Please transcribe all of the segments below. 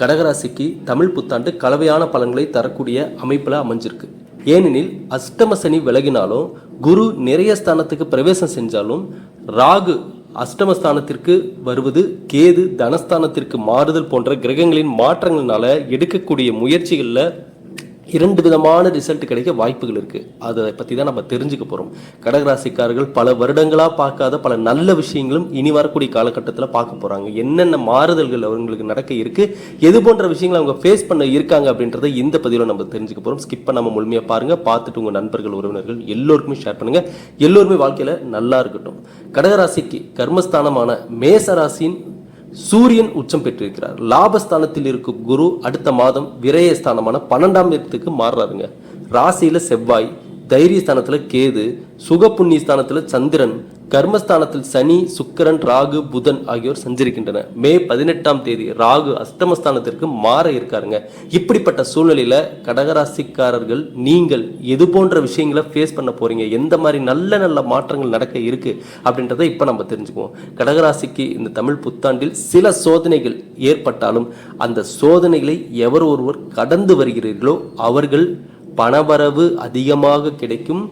கடகராசிக்கு தமிழ் புத்தாண்டு கலவையான பலன்களை தரக்கூடிய அமைப்பில் அமைஞ்சிருக்கு. ஏனெனில் அஷ்டம சனி விலகினாலும் குரு நிறைய ஸ்தானத்துக்கு பிரவேசம் செஞ்சாலும் ராகு அஷ்டமஸ்தானத்திற்கு வருவது கேது தனஸ்தானத்திற்கு மாறுதல் போன்ற கிரகங்களின் மாற்றங்களினால எடுக்கக்கூடிய முயற்சிகளில் இரண்டு விதமான ரிசல்ட் கிடைக்க வாய்ப்புகள் இருக்குது அதை பற்றி தான் நம்ம தெரிஞ்சுக்க போகிறோம் கடகராசிக்காரர்கள் பல வருடங்களாக பார்க்காத பல நல்ல விஷயங்களும் இனி வரக்கூடிய காலகட்டத்தில் பார்க்க போகிறாங்க என்னென்ன மாறுதல்கள் அவங்களுக்கு நடக்க இருக்குது எது போன்ற விஷயங்களை அவங்க ஃபேஸ் பண்ண இருக்காங்க அப்படின்றத இந்த பதிவில் நம்ம தெரிஞ்சுக்க போகிறோம் ஸ்கிப் பண்ணாமல் முழுமையாக பாருங்கள் பார்த்துட்டு உங்கள் நண்பர்கள் உறவினர்கள் எல்லோருக்குமே ஷேர் பண்ணுங்கள் எல்லோருமே வாழ்க்கையில் நல்லா இருக்கட்டும். கடகராசிக்கு கர்மஸ்தானமான மேச ராசியின் சூரியன் உச்சம் பெற்றிருக்கிறார். லாபஸ்தானத்தில் இருக்கும் குரு அடுத்த மாதம் விரயஸ்தானமான பன்னெண்டாம் இடத்துக்கு மாறுறாருங்க. ராசியில செவ்வாய் தைரியஸ்தானத்துல கேது சுக புண்ணிய ஸ்தானத்துல சந்திரன் கர்மஸ்தானத்தில் சனி சுக்கிரன் ராகு புதன் ஆகியோர் சஞ்சரிக்கின்றன மே பதினெட்டாம் தேதி ராகு அஷ்டமஸ்தானத்திற்கு மாற இருக்காருங்க. இப்படிப்பட்ட சூழ்நிலையில கடகராசிக்காரர்கள் நீங்கள் எது போன்ற விஷயங்களை ஃபேஸ் பண்ண போறீங்க? எந்த மாதிரி நல்ல நல்ல மாற்றங்கள் நடக்க இருக்கு? அப்படின்றத இப்ப நம்ம தெரிஞ்சுக்குவோம். கடகராசிக்கு இந்த தமிழ் புத்தாண்டில் சில சோதனைகள் ஏற்பட்டாலும் அந்த சோதனைகளை எவர் ஒருவர் கடந்து வருகிறீர்களோ அவர்கள் பணவரவு அதிகமாக கிடைக்கும்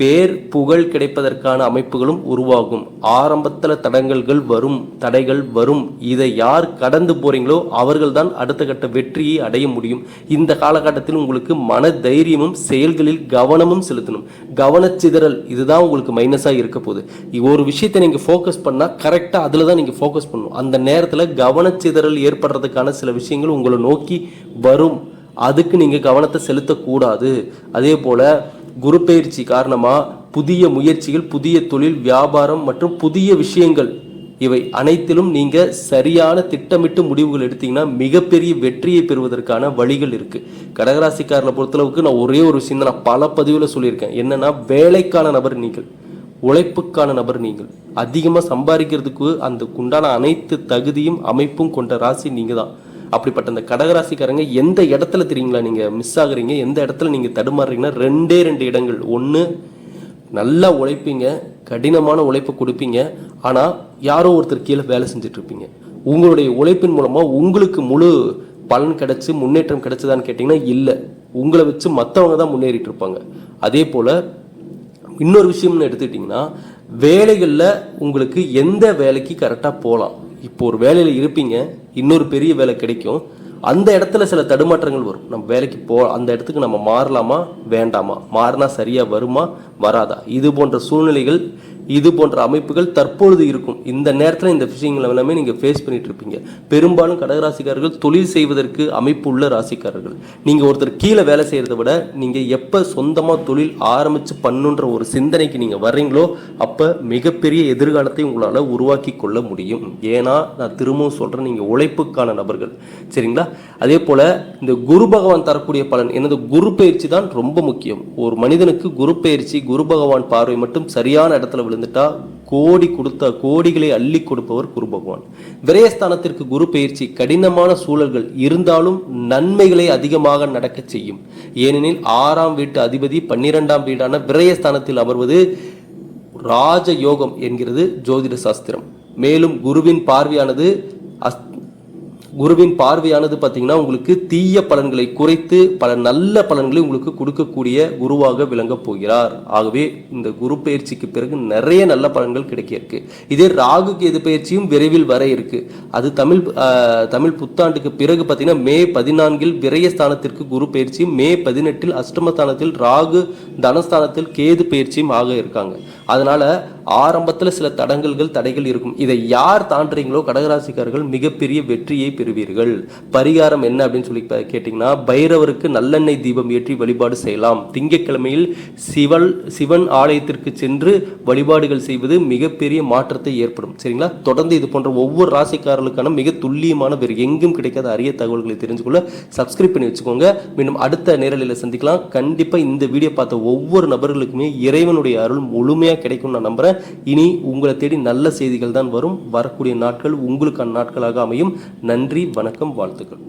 பேர் புகழ் கிடைப்பதற்கான அமைப்புகளும் உருவாகும். ஆரம்பத்தில் தடங்கல்கள் வரும் தடைகள் வரும். இதை யார் கடந்து போறீங்களோ அவர்கள் தான் அடுத்த கட்ட வெற்றியை அடைய முடியும். இந்த காலகட்டத்தில் உங்களுக்கு மன தைரியமும் செயல்களில் கவனமும் செலுத்தணும். கவனச்சிதறல் இதுதான் உங்களுக்கு மைனஸாக இருக்க போகுது. ஒரு விஷயத்தை நீங்கள் ஃபோக்கஸ் பண்ணால் கரெக்டாக அதில் தான் நீங்கள் ஃபோக்கஸ் பண்ணணும். அந்த நேரத்தில் கவனச்சிதறல் ஏற்படுறதுக்கான சில விஷயங்கள் உங்களை நோக்கி வரும். அதுக்கு நீங்கள் கவனத்தை செலுத்தக்கூடாது. அதே போல் குரு பயிற்சி காரணமா புதிய முயற்சிகள் புதிய தொழில் வியாபாரம் மற்றும் புதிய விஷயங்கள் இவை அனைத்திலும் நீங்க சரியான திட்டமிட்டு முடிவுகள் எடுத்தீங்கன்னா மிகப்பெரிய வெற்றியை பெறுவதற்கான வழிகள் இருக்கு. கடகராசிக்காரனை பொறுத்தளவுக்கு நான் ஒரே ஒரு விஷயம் நான் பல பதிவில் சொல்லியிருக்கேன். என்னன்னா வேலைக்கான நபர் நீங்கள் உழைப்புக்கான நபர் நீங்கள். அதிகமாக சம்பாதிக்கிறதுக்கு அந்த உண்டான அனைத்து தகுதியும் அமைப்பும் கொண்ட ராசி நீங்க தான் அப்படிப்பட்ட அந்த கடகராசிக்காரங்க எந்த இடத்துல தெரியுங்களா நீங்கள் மிஸ் ஆகுறீங்க? எந்த இடத்துல நீங்கள் தடுமாறுறீங்கன்னா ரெண்டே ரெண்டு இடங்கள். ஒன்று நல்லா உழைப்பீங்க கடினமான உழைப்பை கொடுப்பீங்க. ஆனால் யாரோ ஒருத்தர் கீழே வேலை செஞ்சிட்ருப்பீங்க. உங்களுடைய உழைப்பின் மூலமாக உங்களுக்கு முழு பலன் கிடச்சி முன்னேற்றம் கிடைச்சதான்னு கேட்டிங்கன்னா இல்லை. உங்களை வச்சு மற்றவங்க தான் முன்னேறிட்டு இருப்பாங்க அதே போல் இன்னொரு விஷயம்னு எடுத்துக்கிட்டிங்கன்னா வேலைகளில் உங்களுக்கு எந்த வேலைக்கு கரெக்டாக போகலாம்? இப்போ ஒரு வேலையில் இருப்பீங்க இன்னொரு பெரிய வேலை கிடைக்கும். அந்த இடத்துல சில தடுமாற்றங்கள் வரும். நம்ம வேலைக்கு போ அந்த இடத்துக்கு நம்ம மாறலாமா வேண்டாமா? மாறினா சரியாக வருமா வராதா? இது போன்ற சூழ்நிலைகள் இது போன்ற அமைப்புகள் தற்பொழுது இருக்கும். இந்த நேரத்தில் இந்த விஷயங்கள் எல்லாமே நீங்கள் ஃபேஸ் பண்ணிட்டு இருப்பீங்க. பெரும்பாலும் கடகராசிக்காரர்கள் தொழில் செய்வதற்கு அமைப்பு உள்ள ராசிக்காரர்கள். நீங்கள் ஒருத்தர் கீழே வேலை செய்கிறத விட நீங்கள் எப்போ சொந்தமாக தொழில் ஆரம்பித்து பண்ணுன்ற ஒரு சிந்தனைக்கு நீங்கள் வர்றீங்களோ அப்போ மிகப்பெரிய எதிர்காலத்தை உங்களால் உருவாக்கி கொள்ள முடியும். ஏன்னா நான் திரும்பவும் சொல்கிறேன் நீங்கள் உழைப்புக்கான நபர்கள். சரிங்களா? அதே போல் இந்த குரு பகவான் தரக்கூடிய பலன் எனது குரு பயிற்சி தான் ரொம்ப முக்கியம். ஒரு மனிதனுக்கு குரு பயிற்சி குரு பகவான் பார்வை மட்டும் சரியான இடத்துல விழுந்துட்டா கோடி கொடுத்த கோடிகளை அள்ளி கொடுப்பவர் குரு பகவான். விரயஸ்தானத்திற்கு குரு பயிற்சி கடினமான சூழல்கள் இருந்தாலும் நன்மைகளை அதிகமாக நடக்க செய்யும். ஏனெனில் ஆறாம் வீட்டு அதிபதி பன்னிரெண்டாம் வீடான விரயஸ்தானத்தில் அமர்வது ராஜ யோகம் என்கிறது ஜோதிட சாஸ்திரம். மேலும் குருவின் பார்வையானது அஸ் குருவின் பார்வையானது பார்த்தீங்கன்னா உங்களுக்கு தீய பலன்களை குறைத்து பல நல்ல பலன்களை உங்களுக்கு கொடுக்கக்கூடிய குருவாக விளங்கப் போகிறார். ஆகவே இந்த குரு பயிற்சிக்கு பிறகு நிறைய நல்ல பலன்கள் கிடைக்க இருக்கு இதே ராகு கேது பயிற்சியும் விரைவில் வர இருக்கு. அது தமிழ் தமிழ் புத்தாண்டுக்கு பிறகு பார்த்தீங்கன்னா மே பதினான்கில் விரயஸ்தானத்திற்கு குரு பயிற்சியும் மே பதினெட்டில் அஷ்டமஸ்தானத்தில் ராகு தனஸ்தானத்தில் கேது பயிற்சியும் ஆக இருக்காங்க. அதனால ஆரம்பத்தில் சில தடங்கல்கள் தடைகள் இருக்கும். இதை யார் தாண்டுறீங்களோ கடகராசிக்காரர்கள் மிகப்பெரிய வெற்றியை பெறுவீர்கள். பரிகாரம் என்ன அப்படின்னு சொல்லி ப- கேட்டிங்கன்னா பைரவருக்கு நல்லெண்ணெய் தீபம் ஏற்றி வழிபாடு செய்யலாம். திங்கட்கிழமையில் சிவன் சிவன் ஆலயத்திற்கு சென்று வழிபாடுகள் செய்வது மிகப்பெரிய மாற்றத்தை ஏற்படும். சரிங்களா? தொடர்ந்து இது போன்ற ஒவ்வொரு ராசிக்காரர்களுக்கான மிக துல்லியமான வேறு எங்கும் கிடைக்காத அரிய தகவல்களை தெரிஞ்சு கொள்ள சப்ஸ்கிரைப் பண்ணி வச்சுக்கோங்க. மீண்டும் அடுத்த நேரலையில் சந்திக்கலாம். கண்டிப்பாக இந்த வீடியோ பார்த்த ஒவ்வொரு நபர்களுக்குமே இறைவனுடைய அருள் முழுமையாக கிடைக்கும் நான் நம்புறேன். இனி உங்களை தேடி நல்ல செய்திகள் தான் வரும். வரக்கூடிய நாட்கள் உங்களுக்கான நாட்களாக அமையும். நன்றி வணக்கம் வாழ்த்துக்கள்.